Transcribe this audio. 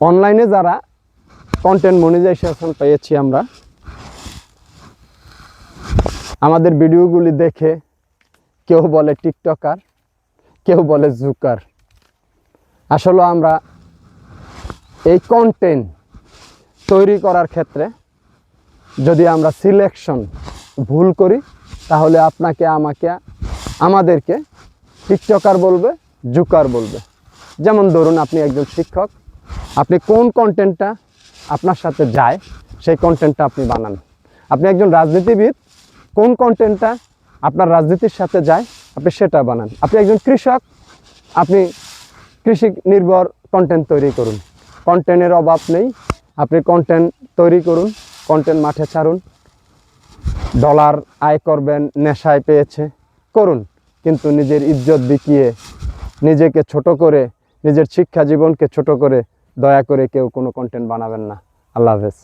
অনলাইনে যারা content monetization পেয়েছি আমরা, আমাদের ভিডিওগুলি দেখে কেউ বলে টিকটকার, কেউ বলে জুকার। আসলে আমরা এই কন্টেন্ট তৈরি করার ক্ষেত্রে যদি আমরা সিলেকশন ভুল করি, তাহলে আপনাকে আমাকে, আমাদেরকে টিকটকার বলবে, জুকার বলবে। যেমন ধরুন আপনি একজন শিক্ষক আপনি কোন কন্টেন্টটা আপনার সাথে যায়, সেই কন্টেন্টটা আপনি বানান। আপনি একজন রাজনীতিবিদ, কোন কন্টেন্টটা আপনার রাজনীতির সাথে যায়, আপনি সেটা বানান। আপনি একজন কৃষক, আপনি কৃষি নির্ভর কন্টেন্ট তৈরি করুন। কন্টেন্টের অভাব নেই, আপনি কন্টেন্ট তৈরি করুন কন্টেন্ট মাঠে ছাড়ুন। ডলার আয় করবেন, নেশায় পেয়েছে, করুন। কিন্তু নিজের ইজ্জত বিকিয়ে, নিজেকে ছোট করে, নিজের শিক্ষা জীবনকে ছোট করে দয়া করে কেউ কোনো কন্টেন্ট বানাবেন না। আল্লাহ হাফেজ।